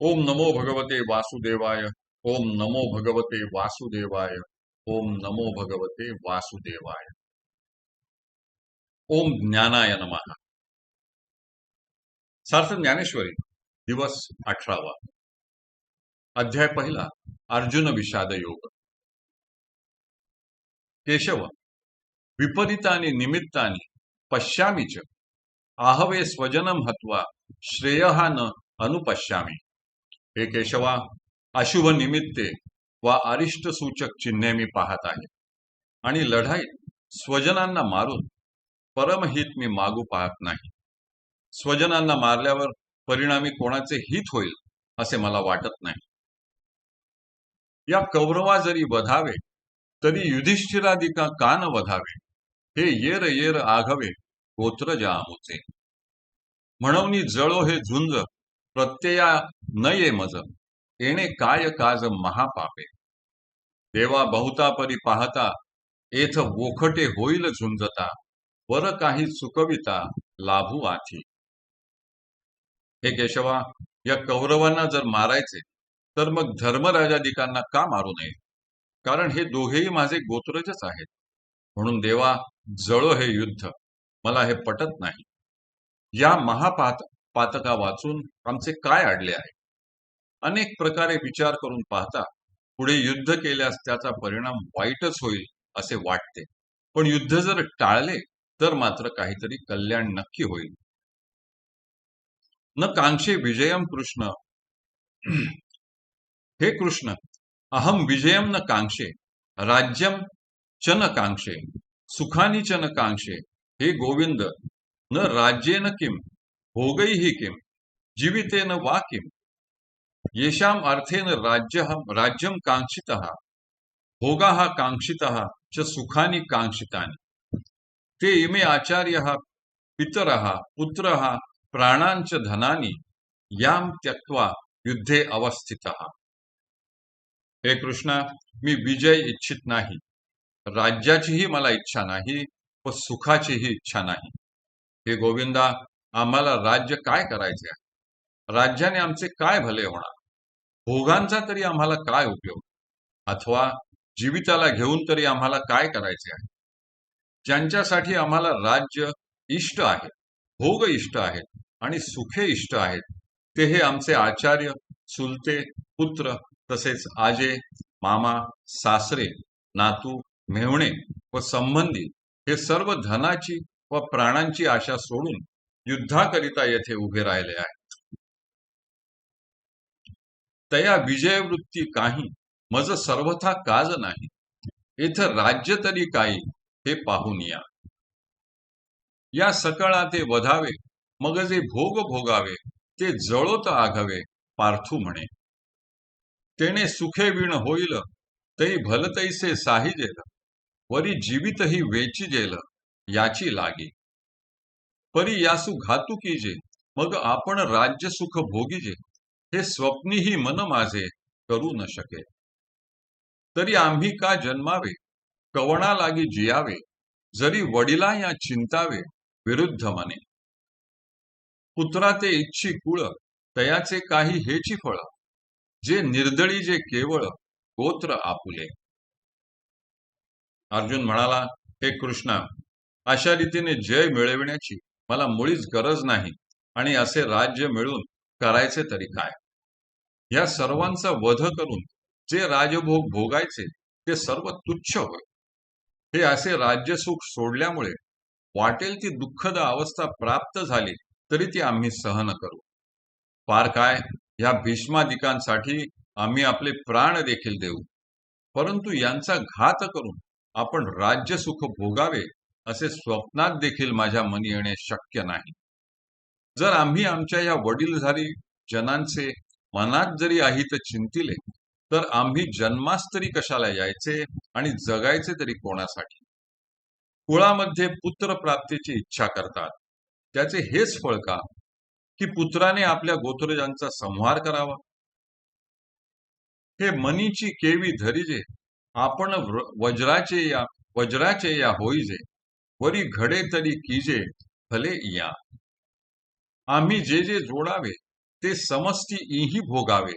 ओम नमो भगवते वासुदेवाय ओम नमो भगवते वासुदेवाय ओम नमो भगवते वासुदेवाय। ओम ज्ञानाय नमः। सार्थ ज्ञानेश्वरी दिवस अठरावा। अध्याय पहिला अर्जुन विषाद योग। केशव विपरीतानि निमित्तानि पश्यामि च। आहवे स्वजनम हत्वा श्रेयः न हे केशवा अशुभ निमित्ते वा अरिष्ट सूचक चिन्हे मी पाहत आहे. आणि लढाईत स्वजनांना मारून परमहित मी मागू पाहत नाही. स्वजनांना मारल्यावर परिणामी कोणाचे हित होईल असे मला वाटत नाही. या कौरवा जरी वधावे तरी युधिष्ठिरादिका का न वधावे? हे येर येर आघवे गोत्र जामुचे म्हणून जळो हे झुंज प्रत्यया न ये मज येणे काय काज महापापे. देवा बहुता परी पाहता एथ वोखटे होईल झुंजता वर काही चुकविता लाभू आथी हे केशवा या कौरवांना जर मारायचे तर मग धर्मराजाधिकांना का मारू नये? कारण हे दोघेही माझे गोत्रजच आहेत. म्हणून देवा जळो हे युद्ध मला हे पटत नाही. या महापात पातका वाचून आमचे काय अडले आहे? अनेक प्रकारे विचार करून पाहता पुढे युद्ध केल्यास त्याचा परिणाम वाईटच होईल असे वाटते. पण युद्ध जर टाळले तर मात्र काहीतरी कल्याण नक्की होईल. न कांक्षे विजयम कृष्ण. हे कृष्ण अहम विजयम न कांक्षे राज्यम च न कांक्षे सुखानी च न कांक्षे हे गोविंद न राज्ये न किम भोगैहि किम? जीवितेन वा किम येषाम अर्थेन राज्य राज्यम कांक्षितः भोगाः कांक्षितः च सुखानि कांक्षितानि ते इमे आचार्यः, पितरः, पुत्रः प्राणांच धनानी याम त्यक्त्वा युद्धे अवस्थितः। हे कृष्णा, मी विजय इच्छित नाही। राज्याचीही मला इच्छा नाही, व सुखाचीही इच्छा नाही। हे गोविंदा आम्हाला राज्य काय करायचे आहे राज्याने आमचे काय भले होणार? भोगांचा तरी आम्हाला काय उपयोग? अथवा जीविताला घेऊन तरी आम्हाला काय करायचे आहे? ज्यांच्यासाठी आम्हाला राज्य इष्ट आहे भोग इष्ट आहेत आणि सुखे इष्ट आहेत ते हे आमचे आचार्य चुलते पुत्र तसेच आजे मामा सासरे नातू मेहणे व संबंधी हे सर्व धनाची व प्राणांची आशा सोडून युद्धाकरिता येथे उभे राहिले आहेत. तया विजयवृत्ती काही मज सर्वथा काज नाही. इथं राज्य तरी काही हे पाहून या. या सकळा ते वधावे मग जे भोग भोगावे ते जळोत आघावे पार्थू म्हणे. तेने सुखे विण होईल तई भलतैसे साहिजेल वरी जीवितही वेची जेल याची लागी. परी यासु घातू मग आपण राज्य सुख भोगीजे हे स्वप्नीही मन माझे करू न शके. तरी आम्ही का जन्मावे कवणा लागी जियावे जरी वडिला या चिंतावे विरुद्ध मने. पुत्रा ते इच्छी कुळ तयाचे काही हेची फळ जे निर्दळी जे केवळ गोत्र आपुले. अर्जुन म्हणाला हे कृष्णा अशा रीतीने जय मिळविण्याची मला मुळीच गरज नाही आणि असे राज्य मिळून करायचे तरी काय? या सर्वांचा वध करून जे राजभोग भोगायचे ते सर्व तुच्छ होय. हे असे राज्यसुख सोडल्यामुळे वाटेल ती दुःखद अवस्था प्राप्त झाली तरी ती आम्ही सहन करू. फार काय? या भीष्मादिकांसाठी आम्ही आपले प्राण देखील देऊ. परंतु यांचा घात करून आपण राज्य सुख भोगावे असे स्वप्नात देखील माझ्या मनी येणे शक्य नाही. जर आम्ही आमच्या या वडीलधारी जनांचे मनात जरी अहित चिंतिले तर आम्ही जन्मास तरी कशाला यायचे आणि जगायचे तरी कोणासाठी? कुळामध्ये पुत्र प्राप्तीची इच्छा करतात. त्याचे हेच फळ का? की पुत्राने आपल्या गोत्रजांचा संहार करावा? हे मनीची केवी धरिजे आपण वज्राचे या वज्राचे या होईजे वरी घडे तरी कीजे फले या आम्ही जे जे जोडावे ते समस्ती इही भोगावे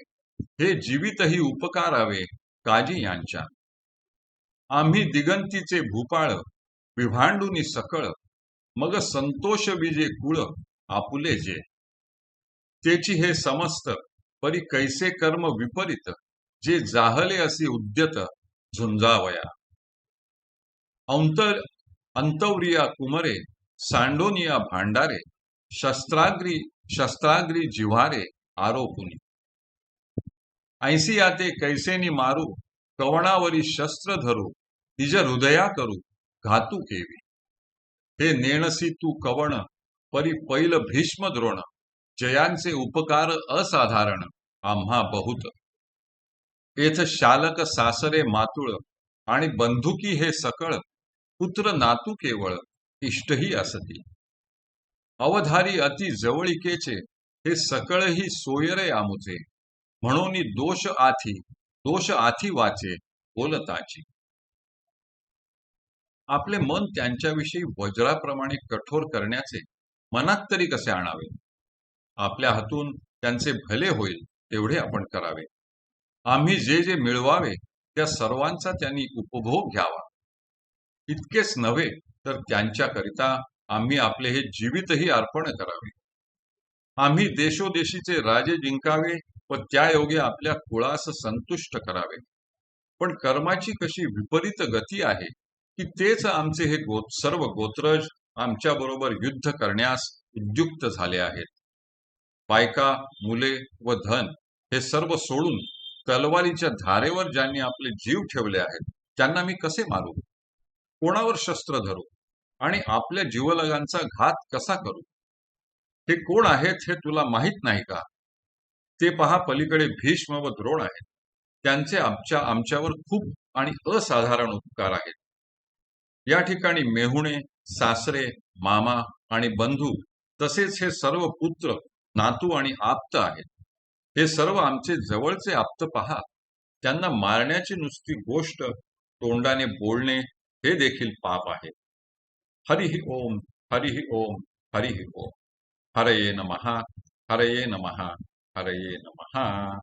हे जीवितही उपकारावे काजी यांच्या आम्ही दिगंतीचे भूपाळ विभांडुनी सकळ मग संतोष विजे कुळ आपुले जे तेची हे समस्त परी कैसे कर्म विपरीत जे जाहले असे उद्यत झुंजावया अंतर अंतवरिया कुमरे सांडोनिया भांडारे शस्त्राग्री शस्त्राग्री जिव्हारे आरोपुनी। ऐसी आते कैसेनी मारू कवणावरी शस्त्र धरू तिज हृदया करू घातू केवी। हे नेणसी तू कवण परी पैल भीष्म द्रोण जयांचे उपकार असाधारण आम्हा बहुत। येथ शालक सासरे मातुळ आणि बंधुकी हे सकळ पुत्र नातू केवळ इष्टही असती. अवधारी अति जवळिकेचे हे सकळही सोयरे आमुचे. म्हणून दोष आथी दोष आथी वाचे बोलताची. आपले मन त्यांच्याविषयी वज्राप्रमाणे कठोर करण्याचे मनात तरी कसे आणावे? आपल्या हातून त्यांचे भले होईल तेवढे आपण करावे. आम्ही जे जे मिळवावे त्या सर्वांचा त्यांनी उपभोग घ्यावा. इतकेच नव्हे तर त्यांच्याकरिता आम्ही आपले हे जीवितही अर्पण करावे. आम्ही देशोदेशीचे राजे जिंकावे व त्यायोगे आपल्या कुळास संतुष्ट करावे. पण कर्माची कशी विपरीत गती आहे की तेच आमचे हे गो सर्व गोत्रज आमच्या बरोबर युद्ध करण्यास उद्युक्त झाले आहेत. बायका मुले व धन हे सर्व सोडून तलवारीच्या धारेवर ज्यांनी आपले जीव ठेवले आहेत त्यांना मी कसे मारू? कोणावर शस्त्र धरू आणि आपल्या जीवलगांचा घात कसा करू? हे कोण आहेत हे तुला माहीत नाही का? ते पहा पलीकडे भीष्म व द्रोण आहेत. त्यांचे आमच्या आमच्यावर खूप आणि असाधारण उपकार आहेत. या ठिकाणी मेहुणे सासरे मामा आणि बंधू तसेच हे सर्व पुत्र नातू आणि आप्त आहेत. हे सर्व आमचे जवळचे आप्त पहा. त्यांना मारण्याची नुसती गोष्ट तोंडाने बोलणे हे देखील पाप आहे. हरिहि ओम हरिहि ओम हरिहि ओम. हरये नमः हरये नमः हरये नमः.